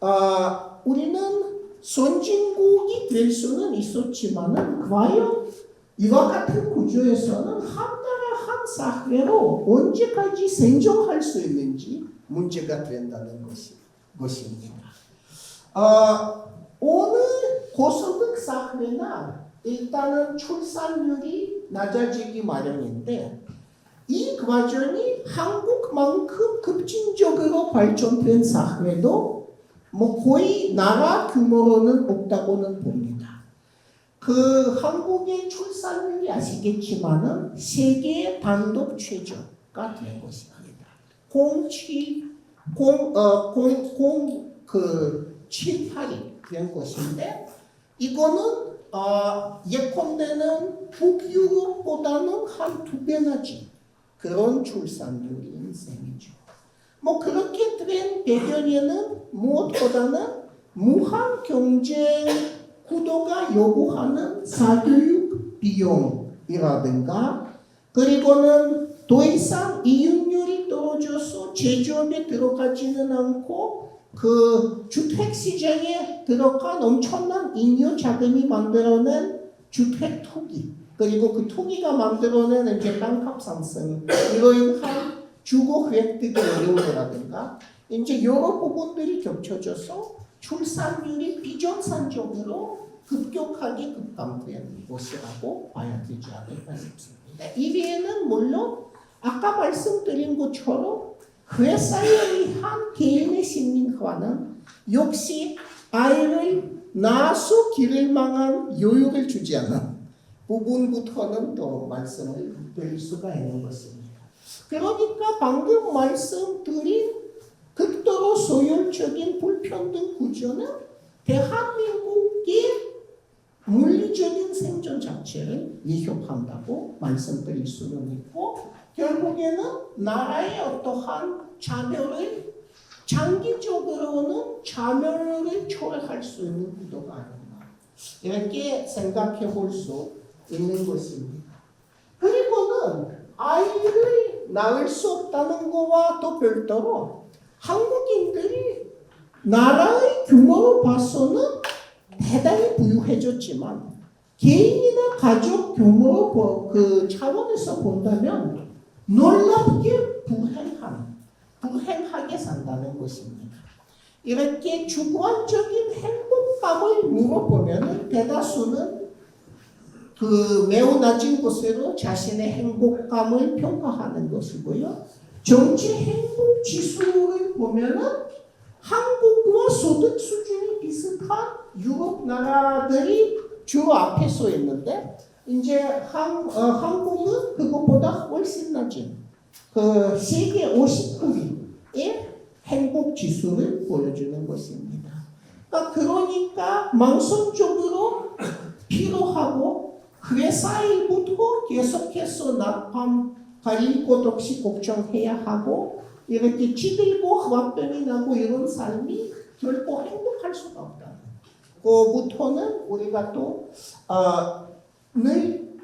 아, 우리는 선진국이 될 수는 있었지만은 과연 이와 같은 구조에서는 한 나라 한 사회로 언제까지 생존할 수 있는지 문제가 된다는 것이, 것입니다. 아, 어느 고소득 사회나 일단은 출산율이 낮아지기 마련인데 이 과정이 한국만큼 급진적으로 발전된 사회도 뭐 거의 나라 규모로는 없다고는 봅니다. 그 한국의 출산율이 아시겠지만은 세계 단독 최저가 된 것입니다. 07, 0, 어, 0, 0, 그 7, 8이 된 것인데 이거는 어, 예컨대는 북유럽보다는 한 두 배나 지 그런 출산율인 셈이죠. 뭐 그렇게 된 배경에는 무엇보다는 무한 경쟁 구도가 요구하는 사교육 비용이라든가 그리고는 더 이상 이윤율이 떨어져서 제조업에 들어가지는 않고 그 주택 시장에 들어간 엄청난 잉여 자금이 만들어낸 주택 투기 그리고 그 투기가 만들어낸 이제 땅값 상승 이로 인한 주거 획득의 어려움이라든가 이제 여러 부분들이 겹쳐져서 출산율이 비정상적으로 급격하게 급감된 것이라고 봐야 되지 않을까 싶습니다. 이 외에는 물론 아까 말씀드린 것처럼 회사에 의한 개인의 시민화는 역시 아이를 낳아서 기를 망한 여유를 주지 않는 부분부터는 또 말씀을 드릴 수가 있는 것입니다. 그러니까 방금 말씀드린 극도로 소율적인 불평등 구조는 대한민국의 물리적인 생존 자체를 위협한다고 말씀드릴 수는 있고 결국에는 나라의 어떠한 자멸을 장기적으로는 자멸을 초래할 수 있는 구도가 아닌가 이렇게 생각해 볼 수 있는 것입니다. 그리고는 아이를 낳을 수 없다는 것과 또 별도로 한국인들이 나라의 규모로 봐서는 대단히 부유해졌지만 개인이나 가족 규모 보- 그 차원에서 본다면 놀랍게 불행한 불행하게 산다는 것입니다. 이렇게 주관적인 행복감을 물어보면 대다수는 그 매우 낮은 곳으로 자신의 행복감을 평가하는 것이고요. 정치 행복 지수를 보면은 한국과 소득 수준이 비슷한 유럽 나라들이 주 앞에 서 있는데 이제 한, 어, 한국은 그것보다 훨씬 낮은 그 세계 50위의 행복 지수를 보여주는 것입니다. 그러니까, 망성적으로 필요하고 회사일부터 계속해서 napam 가릴 것 없이 걱정해야 하고 이렇게 찌들고 화병이 나고 이런 삶이 결코 행복할 수가 없다. 그부터는 우리가 또 어,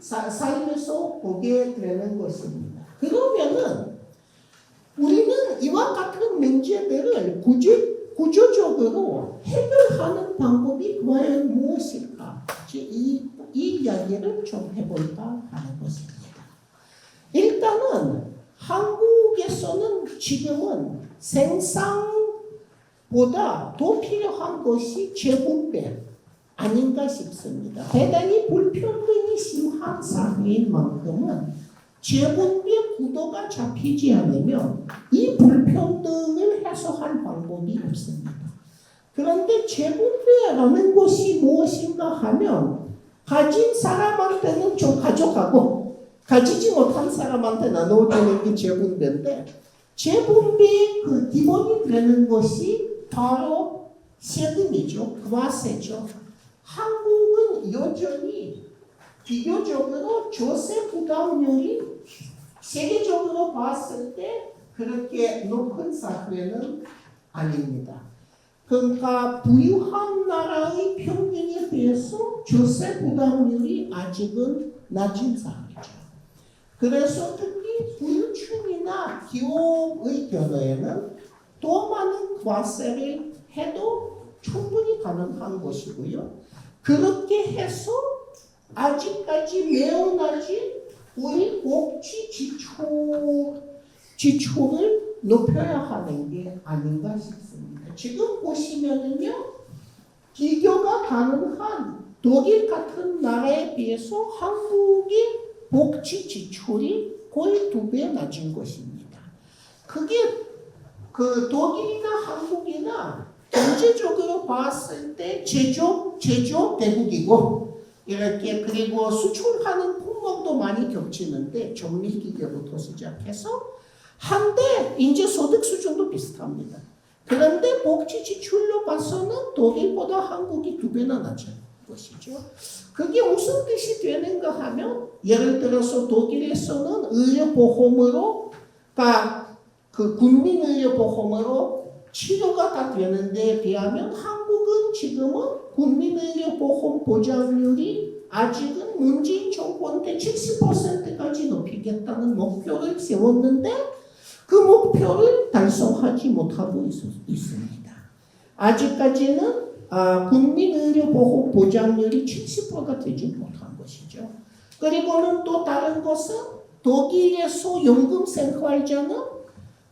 삶에서 보게 되는 것입니다. 그러면은 우리는 이와 같은 문제들을 구조, 구조적으로 해결하는 방법이 과연 무엇일까? 이, 이 이야기를 좀 해볼까 하는 것입니다. 일단은 한국에서는 지금은 생산보다 더 필요한 것이 재분배 아닌가 싶습니다. 대단히 불평등이 심한 사회인 만큼은 재분배 구도가 잡히지 않으면 이 불평등을 해소할 방법이 없습니다. 그런데 재분배라는 것이 무엇인가 하면 가진 사람한테는 좀 가져가고 가지지 못한 사람한테 나눠주는 게 재분배인데 재분배의 그 기본이 되는 것이 바로 세금이죠. 과세죠. 한국은 여전히 비교적으로 조세 부담률이 세계적으로 봤을 때 그렇게 높은 사회는 아닙니다. 그러니까 부유한 나라의 평균에 비해서 조세 부담률이 아직은 낮은 사회죠. 그래서 특히 부유층이나 기업의 경우에는 더 많은 과세를 해도 가능한 것이고요. 그렇게 해서 아직까지 매우 낮은 우리 복지 지초 지초를 높여야 하는 게 아닌가 싶습니다. 지금 보시면은요, 비교가 가능한 독일 같은 나라에 비해서 한국의 복지 지출이 거의 두 배 낮은 것입니다. 그게 그 독일이나 한국이나 경제적으로 봤을 때 제조업 제조업 대국이고 이렇게 그리고 수출하는 품목도 많이 겹치는데 정밀기계부터 시작해서 한데 이제 소득 수준도 비슷합니다. 그런데 복지 지출로 봐서는 독일보다 한국이 두 배나 낮은 것이죠. 그게 무슨 뜻이 되는가 하면 예를 들어서 독일에서는 의료보험으로 그 국민의료보험으로 치료가 다 되는데 비하면 한국은 지금은 국민의료보험 보장률이 아직은 문재인 정권 때 70%까지 높이겠다는 목표를 세웠는데 그 목표를 달성하지 못하고 있, 있습니다. 아직까지는 아, 국민의료보험 보장률이 70%가 되지 못한 것이죠. 그리고는 또 다른 것은 독일에서 연금 생활자는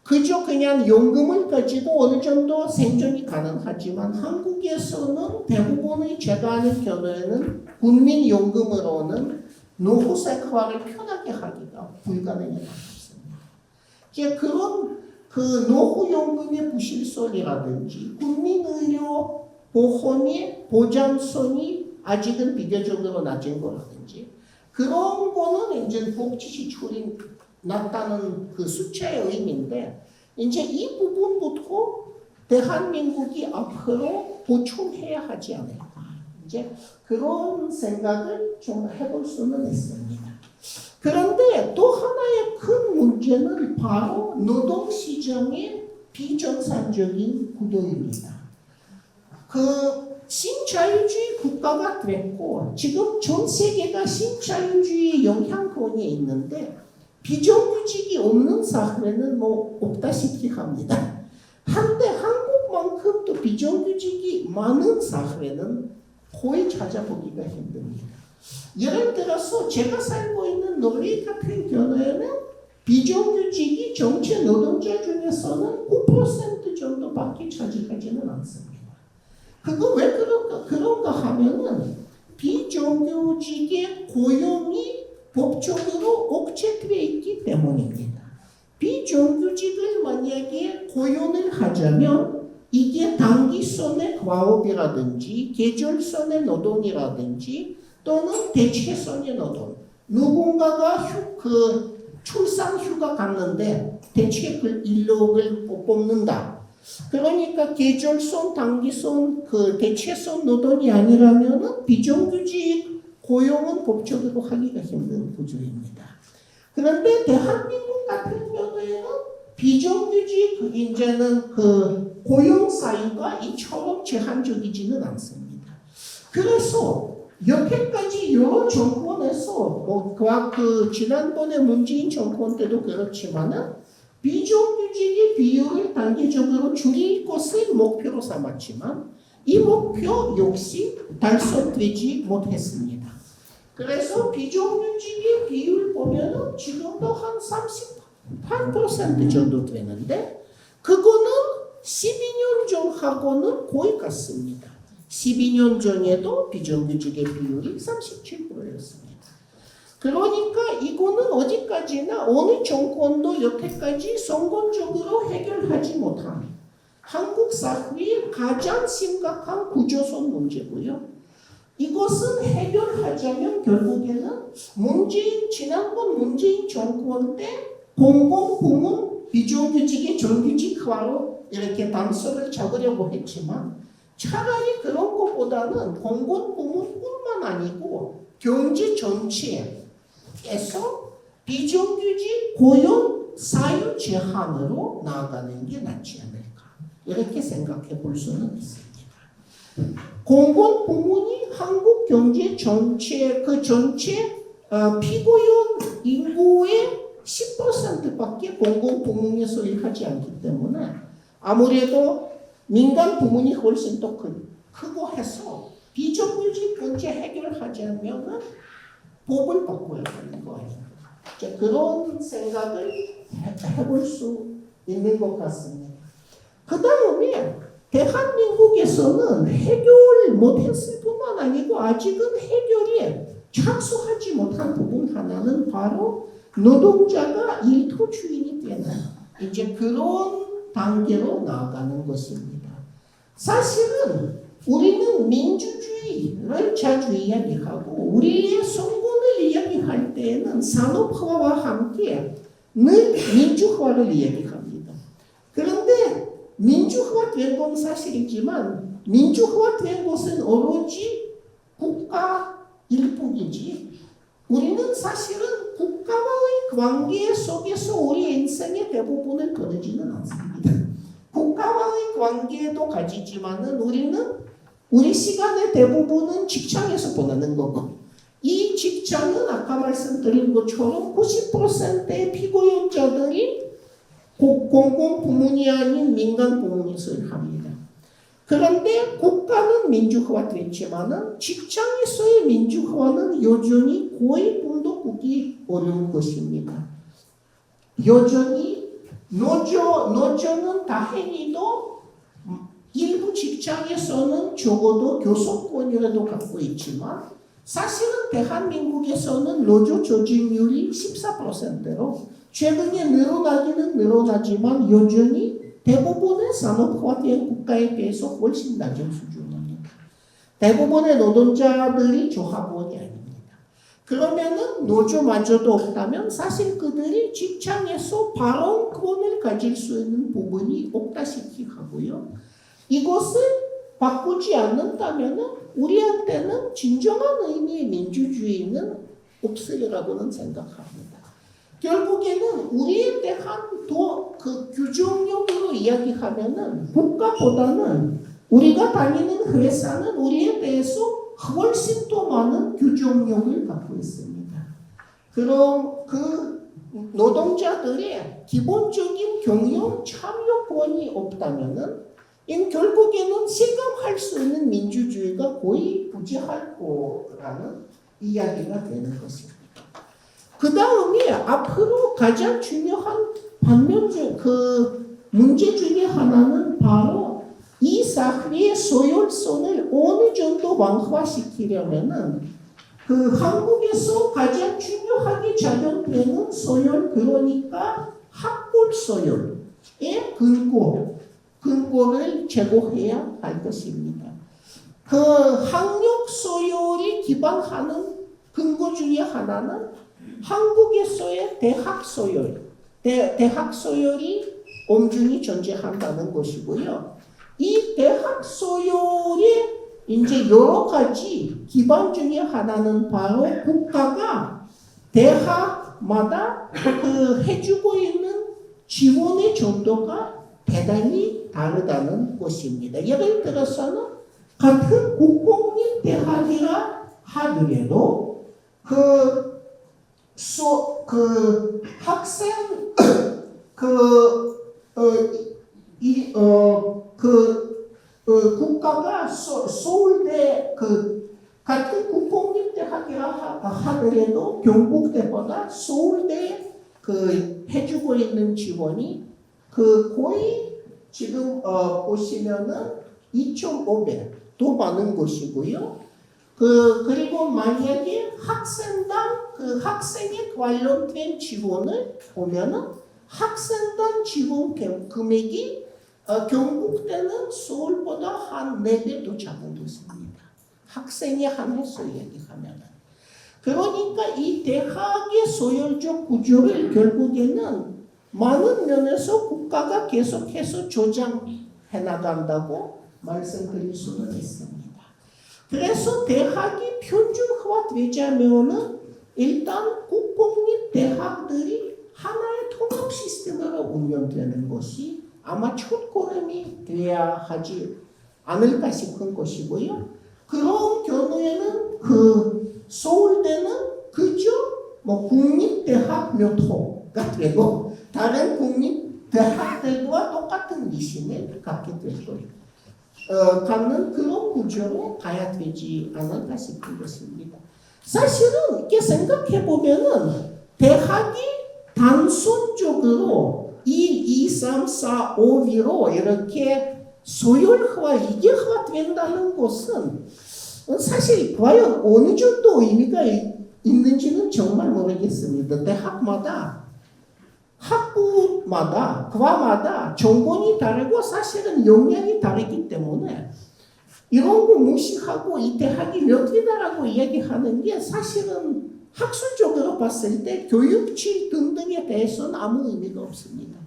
그저 그냥 연금을 가지고 어느 정도 생존이 가능하지만 한국에서는 대부분의 제가 아는 경우에는 국민연금으로는 노후 생활을 편하게 하기가 가깝습니다. 이제 그런 그 노후연금의 부실성이라든지 국민의료 보험의 보장성이 아직은 비교적으로 낮은 거라든지 그런 거는 이제 복지 지출이 낮다는 그 숫자의 의미인데 이제 이 부분부터 대한민국이 앞으로 보충해야 하지 않을까 이제 그런 생각을 좀 해볼 수는 있습니다. 그런데 또 하나의 큰 문제는 바로 노동시장의 비정상적인 구도입니다. 그 신자유주의 국가가 됐고 지금 전 세계가 신자유주의 영향권에 있는데 비정규직이 없는 사회는 뭐 없다시피 합니다. 한데 한국만큼 또 비정규직이 많은 사회는 거의 찾아보기가 힘듭니다. 예를 들어서 제가 살고 있는 노르웨이 같은 경우에는 비정규직이 전체 노동자 중에서는 9% 정도밖에 차지하지는 않습니다. 그거 왜 그런가, 그런가 하면은 비정규직의 고용이 법적으로 억제되어 있기 때문입니다. 비정규직을 만약에 고용을 하자면 이게 단기선의 과업이라든지 계절선의 노동이라든지 또는 대체선의 노동 누군가가 휴, 그 출산 휴가 갔는데 대체 그 인력을 뽑는다. 그러니까 계절선, 단기선, 그 대체선 노동이 아니라면은 비정규직 고용은 법적으로 하기가 힘든 구조입니다. 그런데 대한민국 같은 경우에는 비정규직 그 이제는 그 고용 사유가 이처럼 제한적이지는 않습니다. 그래서 여태까지 여러 정권에서 뭐그 지난번에 문재인 정권 때도 그렇지만은 비정규직의 비율을 단계적으로 줄일 것을 목표로 삼았지만 이 목표 역시 달성되지 못했습니다. 그래서 비정규직의 비율 보면은 지금도 한 38% 정도 되는데 그거는 12년 전하고는 거의 같습니다. 12년 전에도 비정규직의 비율이 37%였습니다. 그러니까 이거는 어디까지나 어느 정권도 여태까지 성공적으로 해결하지 못한 한국 사회의 가장 심각한 구조선 문제고요. 이것은 해결하자면 결국에는 문재인 지난번 문재인 정권 때 공공부문 비정규직의 정규직화로 이렇게 단서를 적으려고 했지만 차라리 그런 것보다는 공공부문뿐만 아니고 경제 전체에서 비정규직 고용 사유 제한으로 나아가는 게 낫지 않을까 이렇게 생각해 볼 수는 있습니다. 공공 부문이 한국 경제 전체 그 전체 어, 피고용 인구의 10%밖에 공공 부문에서 일하지 않기 때문에 아무래도 민간 부문이 훨씬 더 큰, 크고 해서 비정규직 문제 해결하지 않으면 법을 바꿔야 되는 거예요. 이제 그런 생각을 해- 해볼 수 있는 것 같습니다. 그 다음에 대한민국에서는 해결 못했을 뿐만 아니고 아직은 해결이 착수하지 못한 부분 하나는 바로 노동자가 일터 주인이 되는 이제 그런 단계로 나아가는 것입니다. 사실은 우리는 민주주의를 자주 이야기하고 우리의 성공을 이야기할 때에는 산업화와 함께 늘 민주화를 이야기합니다. 그런데 민주화 된 건 사실이지만 민주화 된 것은 오로지 국가 일부이지 우리는 사실은 국가와의 관계 속에서 우리 인생의 대부분을 거두지는 않습니다. 국가와의 관계도 가지지만은 우리는 우리 시간의 대부분은 직장에서 보내는 거고 이 직장은 아까 말씀드린 것처럼 90%의 피고용자들이 고- 공공 부문이 아닌 민간 부문에서 합니다. 그런데 국가는 민주화됐지만은 직장에서의 민주화는 여전히 거의 꿈도 꾸기 어려운 것입니다. 여전히 노조 노조는 다행히도 일부 직장에서는 적어도 교섭권이라도 갖고 있지만 사실은 대한민국에서는 노조 조직률이 14%로 최근에 늘어나기는 늘어나지만 여전히 대부분의 산업화된 국가에 비해서 훨씬 낮은 수준입니다. 대부분의 노동자들이 조합원이 아닙니다. 그러면은 노조마저도 없다면 사실 그들이 직장에서 발언권을 가질 수 있는 부분이 없다시피 하고요. 이것을 바꾸지 않는다면은 우리한테는 진정한 의미의 민주주의는 없으리라고는 생각합니다. 결국에는 우리에 대한 더그 규정력으로 이야기하면은 국가보다는 우리가 다니는 회사는 우리에 대해서 훨씬 더 많은 규정력을 갖고 있습니다. 그럼 그 노동자들의 기본적인 경영 참여권이 없다면은 인 결국에는 실감할 수 있는 민주주의가 거의 부재할 거라는 이야기가 되는 것입니다. 그 다음에 앞으로 가장 중요한 반면 그 문제 중에 하나는 바로 이 사회의 소율성을 어느 정도 완화시키려면은 그 한국에서 가장 중요하게 작용되는 소율 그러니까 학벌 소율의 근거 근거를 제고해야 할 것입니다. 그 학력 소율이 기반하는 근거 중에 하나는 한국에서의 대학 소율, 대, 대학 소율이 엄중히 존재한다는 것이고요. 이 대학 소율의 이제 여러 가지 기반 중에 하나는 바로 국가가 대학마다 그 해주고 있는 지원의 정도가 대단히 다르다는 것입니다. 예를 들어서는 같은 국공립 대학이라 하더라도 그, 소, 그 학생 그, 어, 이, 어, 그, 어, 국가가 소, 서울대 그 같은 국공립 대학이라 하- 하더라도 경북대보다 서울대 그 해주고 있는 지원이 그 거의 지금 어, 보시면은 2.5배 더 많은 것이고요. 그 그리고 만약에 학생당 그 학생에 관련된 지원을 보면은 학생당 지원 금- 금액이 어, 경북대는 서울보다 한 4배 더 작은 것입니다. 학생에 한해서 얘기하면은. 그러니까 이 대학의 소열적 구조를 결국에는 많은 면에서 국가가 계속해서 조장해 나간다고 말씀드릴 수는 있습니다. 그래서 대학이 표준화되자면은 일단 국공립 대학들이 하나의 통합 시스템으로 운영되는 것이 아마 첫 걸음이 돼야 하지 않을까 싶은 것이고요. 그런 경우에는 그 서울대는 그저 뭐 국립대학 몇 호가 되고 다른 국립대학들과 똑같은 미신을 갖게 될 거예요. 어, 갖는 그런 구조로 가야 되지 않을까 싶은 것입니다. 사실은 이렇게 생각해 보면은 대학이 단순적으로 1, 2, 3, 4, 5, 2로 이렇게 소열화, 이계화 된다는 것은 사실 과연 어느 정도 의미가 이- 있는지는 정말 모르겠습니다. 대학마다 학부마다 과마다 전공이 다르고 사실은 역량이 다르기 때문에 이런 거 무시하고 이 대학이 몇 개다라고 이야기하는 게 사실은 학술적으로 봤을 때 교육질 등등에 대해서는 아무 의미가 없습니다.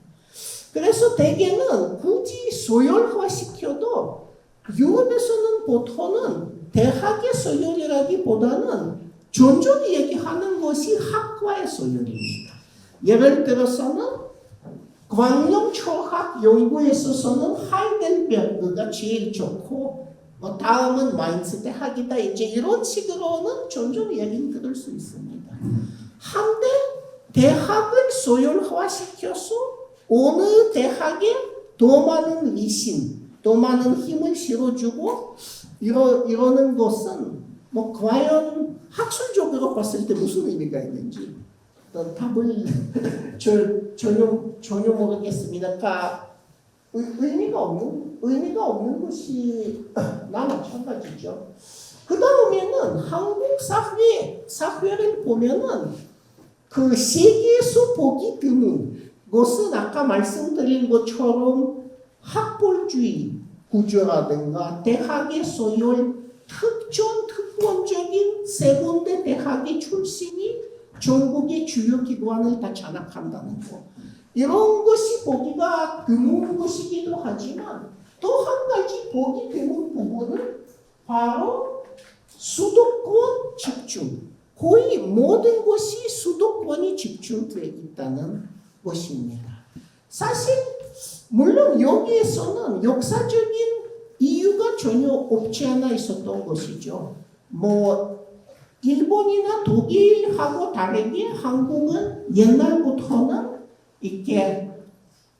그래서 대개는 굳이 소열화 시켜도 유럽에서는 보통은 대학의 소열이라기보다는 전전 얘기하는 것이 학과의 소열입니다. 예를 들어서는 광명 철학 연구에 있어서는 하이델베르그가 제일 좋고 뭐 다음은 마인츠 대학이다 이제 이런 식으로는 점점 얘기는 들을 수 있습니다. 한데 대학을 소열화시켜서 어느 대학에 더 많은 위신, 더 많은 힘을 실어주고 이러, 이러는 것은 뭐 과연 학술적으로 봤을 때 무슨 의미가 있는지 답을 저, 전혀 전혀 모르겠습니다. 그러니까 의, 의미가 없는 의미가 없는 것이 나 마찬가지죠. 그 다 음에는 한국 사회 사회를 보면은 그 세계에서 보기 드문 것은 아까 말씀드린 것처럼 학벌주의 구조라든가 대학의 소열 특정 특권적인 세 군데 대학의 출신이 전국의 주요 기관을 다 장악한다는 거. 이런 것이 보기가 드문 것이기도 하지만 또 한 가지 보기 드문 부분은 바로 수도권 집중. 거의 모든 것이 수도권이 집중되어 있다는 것입니다. 사실 물론 여기에서는 역사적인 이유가 전혀 없지 않아 있었던 것이죠. 뭐 일본이나 독일하고 다르게 한국은 옛날부터는 이렇게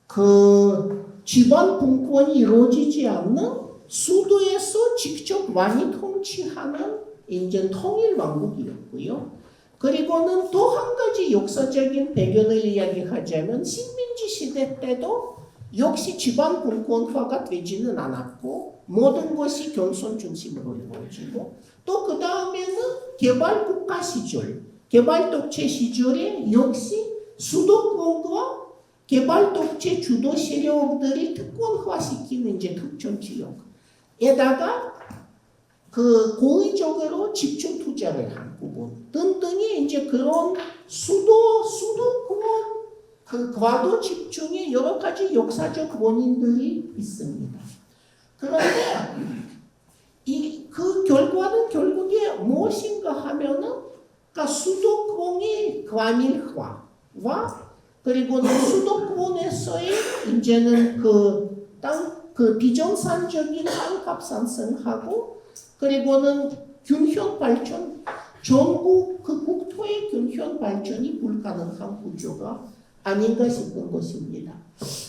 그 지방 분권이 이루어지지 않는 수도에서 직접 많이 통치하는 이제 통일 왕국이었고요. 그리고는 또 한 가지 역사적인 배경을 이야기하자면 식민지 시대 때도 역시 지방 분권화가 되지는 않았고 모든 것이 경선 중심으로 이루어지고 또 그 다음에는 개발 국가 시절, 개발 독재 시절에 역시 수도권과 개발 독재 주도 세력들이 특권화시키는 이제 특정 지역에다가 그 고의적으로 집중 투자를 한 부분 등등이 이제 그런 수도 수도권 그 과도 집중의 여러 가지 역사적 원인들이 있습니다. 그런데 이 그 결과는 결국에 무엇인가 하면은 그러니까 수도권의 과밀화 와 그리고는 수도권에서의 이제는 그 땅 그 비정상적인 땅값 상승하고 그리고는 균형 발전 전국 그 국토의 균형 발전이 불가능한 구조가 아닌가 싶은 것입니다.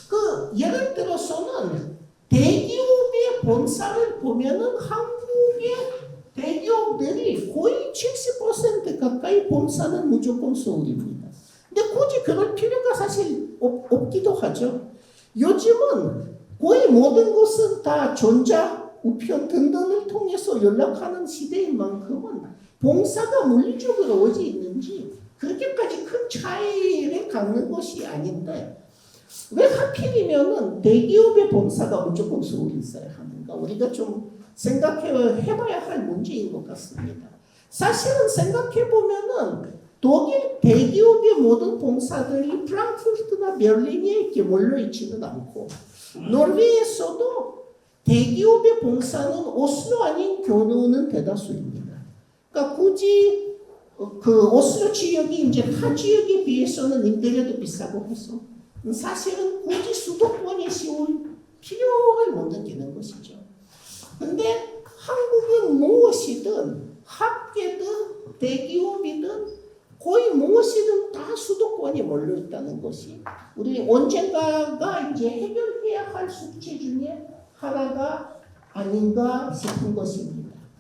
그 예를 들어서는 대기업의 본사를 보면은 한국의 대기업들이 거의 70% 가까이 본사는 무조건 서울입니다. 근데 굳이 그럴 필요가 사실 없, 없기도 하죠. 요즘은 거의 모든 것은 다 전자, 우편 등등을 통해서 연락하는 시대인 만큼은 봉사가 물리적으로 어디 있는지 그렇게까지 큰 차이를 갖는 것이 아닌데 왜 하필이면은 대기업의 본사가 무조건 서울에 있어야 하는가? 우리가 좀 생각해 해봐야 할 문제인 것 같습니다. 사실은 생각해 보면은 독일 대기업의 모든 본사들이 프랑크푸르트나 베를린에 이렇게 몰려 있지는 않고 노르웨이에서도 대기업의 본사는 오슬로 아닌 교노는 대다수입니다. 그러니까 굳이 어, 그 오슬로 지역이 이제 타 지역에 비해서는 임대료도 비싸고 해서 사실은 굳이 수도권에 씌울 필요를 못 느끼는 것이죠. 근데 한국은 무엇이든 학계든 대기업이든 거의 무엇이든 다 수도권에 몰려 있다는 것이 우리 언젠가가 이제 해결해야 할 숙제 중에 하나가 아닌가 싶은 것입니다.